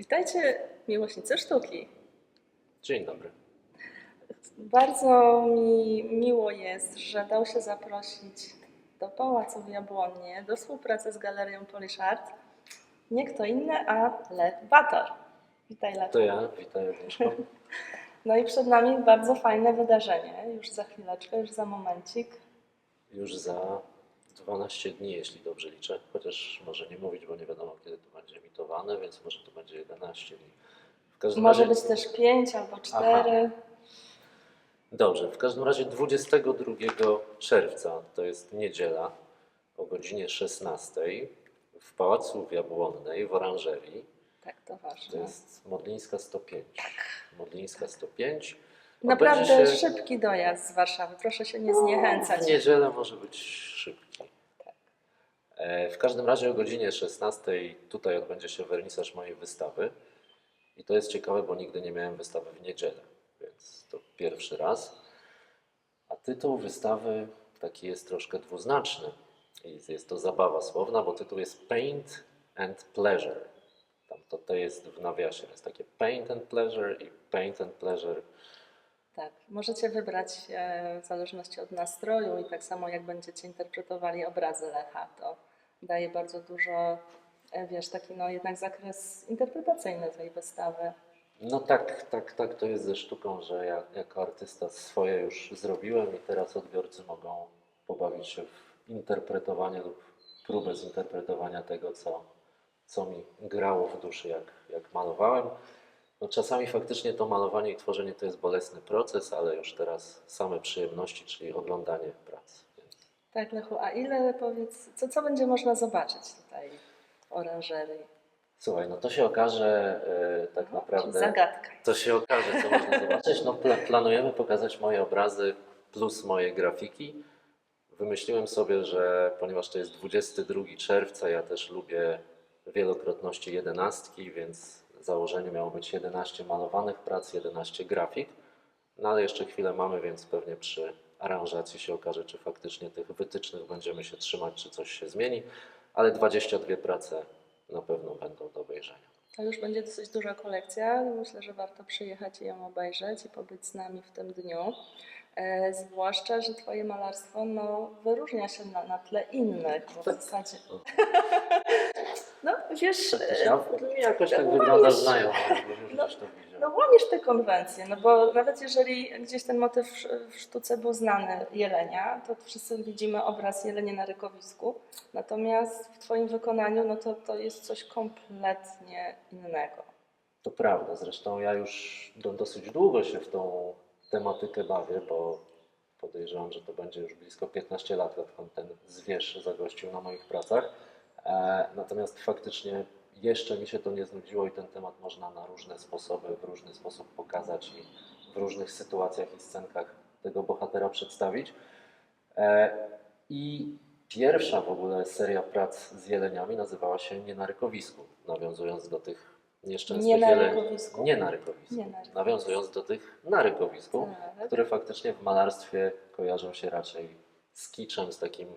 Witajcie, miłośnicy sztuki. Dzień dobry. Bardzo mi miło jest, że dał się zaprosić do Pałacu w Jabłonnie, do współpracy z Galerią Polish Art. Nie kto inny, a Lew Bator. Witaj Lew. To ja, witaj Agnieszko. No i przed nami bardzo fajne wydarzenie, już za chwileczkę, już za momencik. Już za 12 dni, jeśli dobrze liczę. Chociaż może nie mówić, bo nie wiadomo kiedy to będzie emitowane, więc może to będzie 11 dni. W każdym Może razie, być też pięć albo cztery. Dobrze, w każdym razie 22 czerwca, to jest niedziela, o godzinie 16 w Pałacu w Jabłonnej w Oranżerii. Tak, to To ważne. jest Modlińska 105. Modlińska 105. Naprawdę się- szybki dojazd z Warszawy, proszę się nie zniechęcać. W niedzielę może być szybki. W każdym razie o godzinie 16 tutaj odbędzie się wernisaż mojej wystawy. I to jest ciekawe, bo nigdy nie miałem wystawy w niedzielę, więc to pierwszy raz. A tytuł wystawy taki jest troszkę dwuznaczny. I jest to zabawa słowna, bo tytuł jest Paint and Pleasure. Tam to, to jest w nawiasie. Jest takie Paint and Pleasure i Paint and Pleasure Tak, możecie wybrać e, w zależności od nastroju i tak samo jak będziecie interpretowali obrazy Lecha, to daje bardzo dużo, e, wiesz, taki no jednak zakres interpretacyjny tej wystawy. No tak, tak, tak to jest ze sztuką, że ja jako artysta swoje już zrobiłem i teraz odbiorcy mogą pobawić się w interpretowanie lub próbę zinterpretowania tego, co, co mi grało w duszy, jak, jak malowałem. No czasami faktycznie to malowanie i tworzenie to jest bolesny proces, ale już teraz same przyjemności, czyli oglądanie prac. Tak, Lechu, a ile powiedz, co, co będzie można zobaczyć tutaj w oranżerii? Słuchaj, no to się okaże e, tak naprawdę... Zagadka. To się okaże, co można zobaczyć. No, pla- planujemy pokazać moje obrazy plus moje grafiki. Wymyśliłem sobie, że ponieważ to jest 22 czerwca, ja też lubię wielokrotności jedenastki, więc założenie miało być 11 malowanych prac, 11 grafik. No ale jeszcze chwilę mamy, więc pewnie przy aranżacji się okaże, czy faktycznie tych wytycznych będziemy się trzymać, czy coś się zmieni. Ale 22 prace na pewno będą do obejrzenia. To już będzie dosyć duża kolekcja. Myślę, że warto przyjechać i ją obejrzeć i pobyć z nami w tym dniu. E, zwłaszcza, że Twoje malarstwo no, wyróżnia się na, na tle innych, bo w zasadzie. No wiesz, e, Ja, mi jakoś tak no, wygląda znajomo, no. No łamiesz te konwencje, no bo nawet jeżeli gdzieś ten motyw w- sztuce był znany jelenia, to wszyscy widzimy obraz jelenia na rykowisku, natomiast w Twoim wykonaniu no to, to jest coś kompletnie innego. To prawda, zresztą ja już do, dosyć długo się w tą tematykę bawię, bo podejrzewam, że to będzie już blisko 15 lat, odkąd ten zwierz zagościł na moich pracach. E, natomiast faktycznie jeszcze mi się to nie znudziło i ten temat można na różne sposoby, w różny sposób pokazać i w różnych sytuacjach i scenkach tego bohatera przedstawić. E, I pierwsza w ogóle seria prac z jeleniami nazywała się Nie na rykowisku, nawiązując do tych nieszczęsnych Nie na rykowisku? Nie na rykowisku. Nie na rykowisku. Nawiązując do tych na rykowisku, Tak. które faktycznie w malarstwie kojarzą się raczej z kiczem, z takim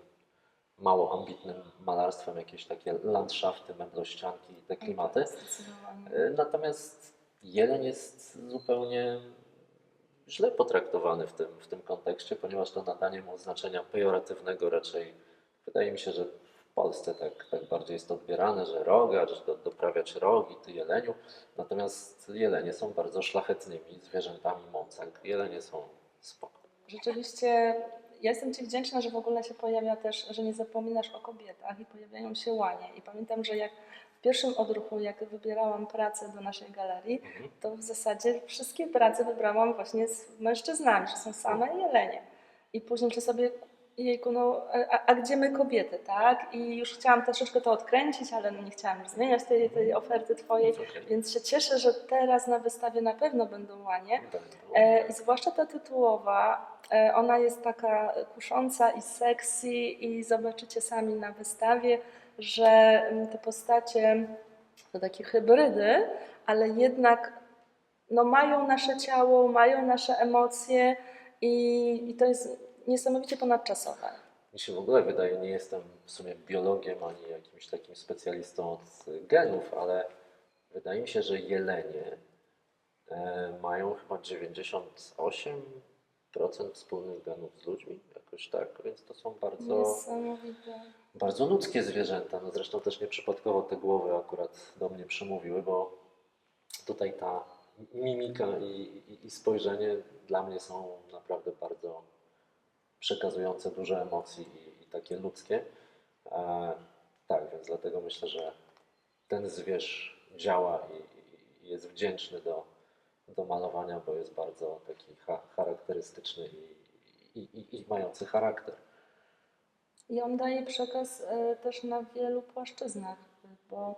mało ambitnym malarstwem, jakieś takie landszafty, meblościanki i te klimaty. Zdecydowanie. E, Natomiast jeleń jest zupełnie źle potraktowany w tym, w tym kontekście, ponieważ to nadanie mu znaczenia pejoratywnego raczej wydaje mi się, że w Polsce tak, tak bardziej jest odbierane, że rogacz, do, doprawiać rogi, ty jeleniu. Natomiast jelenie są bardzo szlachetnymi zwierzętami mącek. Jelenie są spoko. Rzeczywiście ja jestem Ci wdzięczna, że w ogóle się pojawia też, że nie zapominasz o kobietach i pojawiają się łanie. I pamiętam, że jak w pierwszym odruchu, jak wybierałam pracę do naszej galerii, Mhm. to w zasadzie wszystkie prace wybrałam właśnie z mężczyznami, że są same jelenie. I później czy sobie, jejku, no, a, a gdzie my kobiety, tak? I już chciałam troszeczkę to odkręcić, ale no nie chciałam już zmieniać tej, tej oferty Twojej, Okej. więc się cieszę, że teraz na wystawie na pewno będą łanie. E, I zwłaszcza ta tytułowa, ona jest taka kusząca i sexy i zobaczycie sami na wystawie, że mm, te postacie to takie hybrydy, ale jednak no, mają nasze ciało, mają nasze emocje i, i to jest niesamowicie ponadczasowe. Mi się w ogóle wydaje, nie jestem w sumie biologiem ani jakimś takim specjalistą od genów, ale wydaje mi się, że jelenie e, mają chyba 98% wspólnych genów z ludźmi, jakoś tak, więc to są bardzo, bardzo ludzkie zwierzęta. No zresztą też nieprzypadkowo te głowy akurat do mnie przemówiły, bo tutaj ta mimika i, i, i spojrzenie dla mnie są naprawdę bardzo przekazujące dużo emocji i, i takie ludzkie. E, tak, więc dlatego myślę, że ten zwierz działa i, i jest wdzięczny do, do malowania, bo jest bardzo taki cha, charakterystyczny i, i, i, i mający charakter. I on daje przekaz e, też na wielu płaszczyznach, bo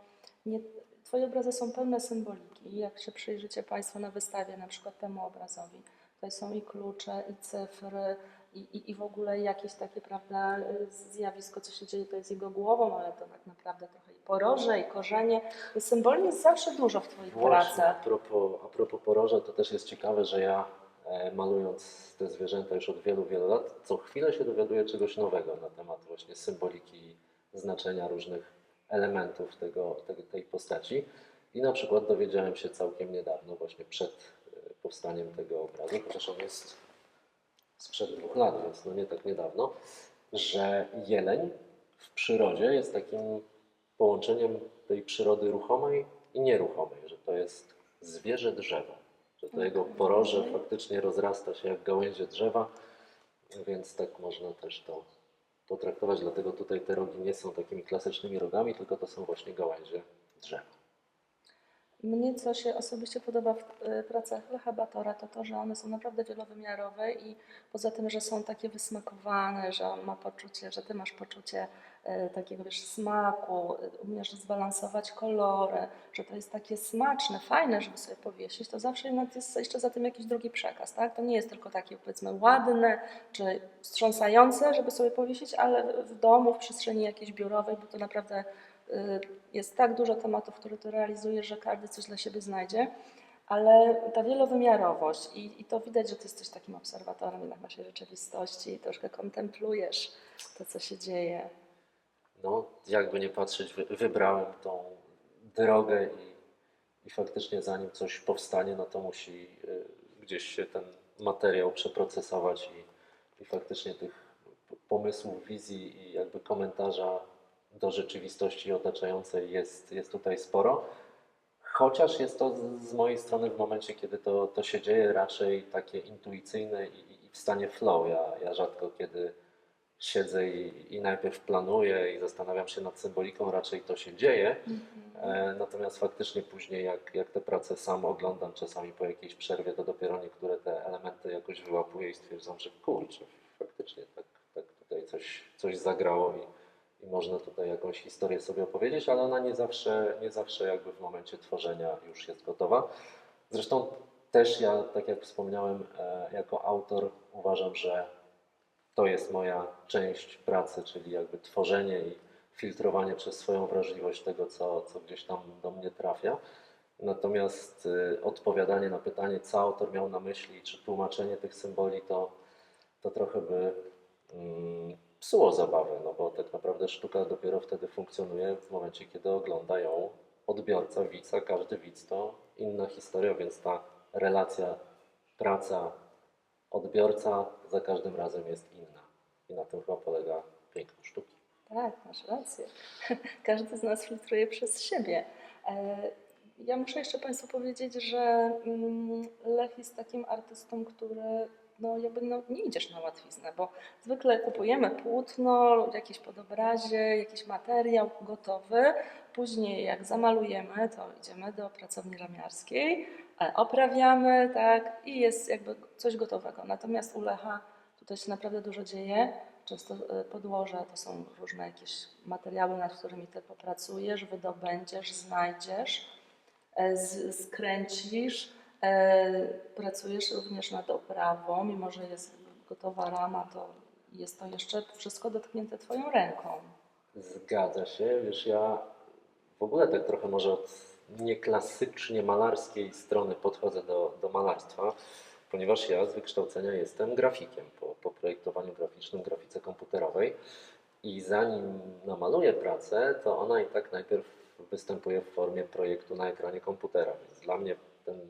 nie, Twoje obrazy są pełne symboliki. Jak się przyjrzycie Państwo na wystawie, na przykład temu obrazowi, tutaj są i klucze, i cyfry, i, i, i w ogóle jakieś takie, prawda, y, zjawisko, co się dzieje to jest jego głową, ale to tak naprawdę trochę poroże, i korzenie. Symboli jest zawsze dużo w Twoich Właśnie, a pracach. propos, a propos poroża, to też jest ciekawe, że ja e, malując te zwierzęta już od wielu, wielu lat, co chwilę się dowiaduję czegoś nowego na temat właśnie symboliki i znaczenia różnych elementów tego, tej, tej postaci. I na przykład dowiedziałem się całkiem niedawno, właśnie przed e, powstaniem tego obrazu, chociaż on jest sprzed dwóch lat, więc no nie tak niedawno, że jeleń w przyrodzie jest takim połączeniem tej przyrody ruchomej i nieruchomej, że to jest zwierzę drzewa, że to jego poroże faktycznie rozrasta się jak gałęzie drzewa, więc tak można też to potraktować, dlatego tutaj te rogi nie są takimi klasycznymi rogami, tylko to są właśnie gałęzie drzewa. Mnie, co się osobiście podoba w e, pracach Lecha Batora, to to, że one są naprawdę wielowymiarowe i poza tym, że są takie wysmakowane, że on ma poczucie, że ty masz poczucie e, takiego wiesz, smaku, e, umiesz zbalansować kolory, że to jest takie smaczne, fajne, żeby sobie powiesić, to zawsze jest jeszcze za tym jakiś drugi przekaz, tak? To nie jest tylko takie powiedzmy ładne czy wstrząsające, żeby sobie powiesić, ale w domu, w przestrzeni jakiejś biurowej, bo to naprawdę jest tak dużo tematów, które ty realizujesz, że każdy coś dla siebie znajdzie, ale ta wielowymiarowość i, i to widać, że ty jesteś takim obserwatorem jednak naszej rzeczywistości i troszkę kontemplujesz to, co się dzieje. no, jakby nie patrzeć, wy, wybrałem tą drogę i, i faktycznie zanim coś powstanie, no to musi y, gdzieś się ten materiał przeprocesować i, i faktycznie tych pomysłów, wizji i jakby komentarza do rzeczywistości otaczającej jest, jest tutaj sporo. Chociaż jest to z, z mojej strony w momencie, kiedy to, to się dzieje, raczej takie intuicyjne i, i- w stanie flow. Ja, ja rzadko kiedy siedzę i, i najpierw planuję i zastanawiam się nad symboliką, raczej to się dzieje. E, natomiast faktycznie później, jak, jak te prace sam oglądam, czasami po jakiejś przerwie, to dopiero niektóre te elementy jakoś wyłapuję i stwierdzam, że kurczę, faktycznie tak, tak tutaj coś, coś zagrało i, można tutaj jakąś historię sobie opowiedzieć, ale ona nie zawsze, nie zawsze jakby w momencie tworzenia już jest gotowa. Zresztą też ja, tak jak wspomniałem, e, jako autor uważam, że to jest moja część pracy, czyli jakby tworzenie i filtrowanie przez swoją wrażliwość tego, co, co gdzieś tam do mnie trafia. Natomiast y, odpowiadanie na pytanie, co autor miał na myśli, czy tłumaczenie tych symboli, to, to trochę by mm, psuło zabawę, no bo tak naprawdę sztuka dopiero wtedy funkcjonuje w momencie, kiedy ogląda ją odbiorca, widz, a każdy widz to inna historia, więc ta relacja, praca, odbiorca za każdym razem jest inna. I na tym chyba polega piękno sztuki. Tak, masz rację. Każdy z nas filtruje przez siebie. E, Ja muszę jeszcze Państwu powiedzieć, że mm, Lech jest takim artystą, który no jakby no, nie idziesz na łatwiznę, bo zwykle kupujemy płótno, jakieś podobrazie, jakiś materiał gotowy. Później jak zamalujemy, to idziemy do pracowni ramiarskiej, e, oprawiamy, tak, i jest jakby coś gotowego. Natomiast u Lecha tutaj się naprawdę dużo dzieje. Często e, podłoże to są różne jakieś materiały, nad którymi ty popracujesz, wydobędziesz, znajdziesz, e, skręcisz. E, Pracujesz również nad oprawą, mimo że jest gotowa rama, to jest to jeszcze wszystko dotknięte Twoją ręką. Zgadza się, wiesz, ja w ogóle tak trochę może od nieklasycznie malarskiej strony podchodzę do, do malarstwa, ponieważ ja z wykształcenia jestem grafikiem po, po projektowaniu graficznym, grafice komputerowej i zanim namaluję pracę, to ona i tak najpierw występuje w formie projektu na ekranie komputera. Więc dla mnie ten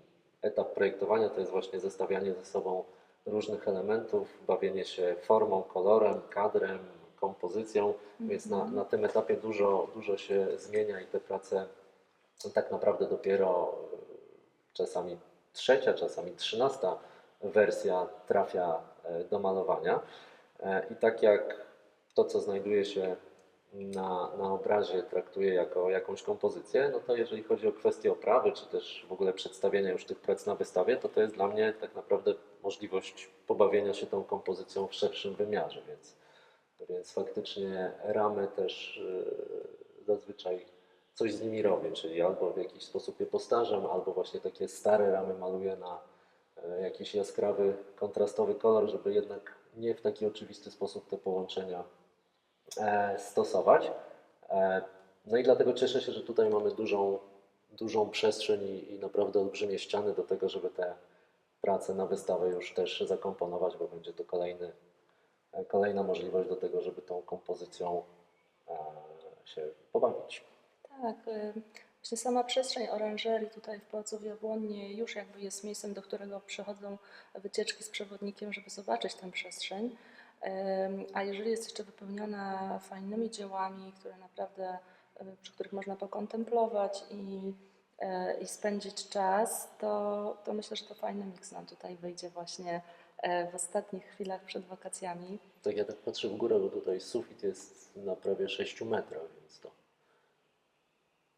etap projektowania to jest właśnie zestawianie ze sobą różnych elementów, bawienie się formą, kolorem, kadrem, kompozycją, więc na, na tym etapie dużo, dużo się zmienia i te prace tak naprawdę dopiero e, czasami trzecia, czasami trzynasta wersja trafia e, do malowania. E, I tak jak to, co znajduje się na, na obrazie, traktuję jako jakąś kompozycję, no to jeżeli chodzi o kwestię oprawy, czy też w ogóle przedstawienia już tych prac na wystawie, to to jest dla mnie tak naprawdę możliwość pobawienia się tą kompozycją w szerszym wymiarze, więc, więc faktycznie ramy też e, zazwyczaj coś z nimi robię, czyli albo w jakiś sposób je postarzam, albo właśnie takie stare ramy maluję na e, jakiś jaskrawy, kontrastowy kolor, żeby jednak nie w taki oczywisty sposób te połączenia stosować. E, No i dlatego cieszę się, że tutaj mamy dużą, dużą przestrzeń i, i naprawdę olbrzymie ściany do tego, żeby te prace na wystawę już też zakomponować, bo będzie to kolejny, e, kolejna możliwość do tego, żeby tą kompozycją e, się pobawić. Tak, właśnie sama przestrzeń oranżerii tutaj w Pałacu w już jakby jest miejscem, do którego przychodzą wycieczki z przewodnikiem, żeby zobaczyć tę przestrzeń. A jeżeli jest jeszcze wypełniona fajnymi dziełami, które naprawdę, przy których można pokontemplować i, y, i spędzić czas, to, to myślę, że to fajny miks nam tutaj wyjdzie właśnie e, w ostatnich chwilach przed wakacjami. Tak ja tak patrzę w górę, bo tutaj sufit jest na prawie 6 metrach, więc to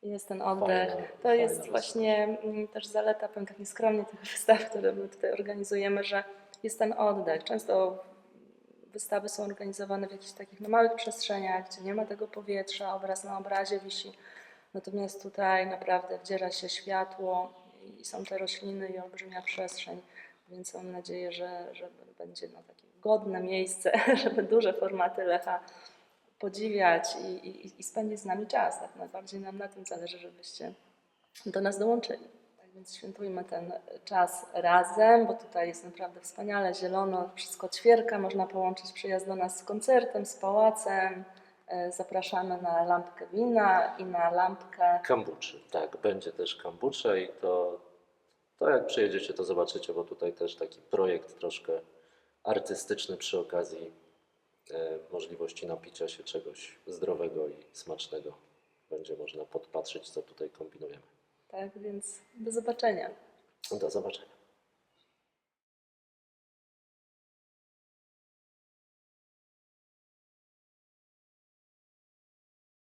Jest ten oddech. Fajna- to fajna jest wystawa. właśnie mm, też zaleta, powiem tak nieskromnie, tych wystaw, które my tutaj organizujemy, że jest ten oddech. Często wystawy są organizowane w jakichś takich no, małych przestrzeniach, gdzie nie ma tego powietrza, obraz na obrazie wisi. Natomiast tutaj naprawdę wdziera się światło i są te rośliny i olbrzymia przestrzeń, więc mam nadzieję, że, że będzie no, takie godne miejsce, żeby duże formaty Lecha podziwiać i, i, i spędzić z nami czas. Tak najbardziej nam na tym zależy, żebyście do nas dołączyli. Więc świętujmy ten czas razem, bo tutaj jest naprawdę wspaniale, zielono, wszystko ćwierka, można połączyć przyjazd do nas z koncertem, z pałacem. E, Zapraszamy na lampkę wina i na lampkę Kambuczy, tak, będzie też kambucza i to, to jak przyjedziecie, to zobaczycie, bo tutaj też taki projekt troszkę artystyczny przy okazji e, możliwości napicia się czegoś zdrowego i smacznego. Będzie można podpatrzeć, co tutaj kombinujemy. Tak więc do zobaczenia. Do zobaczenia.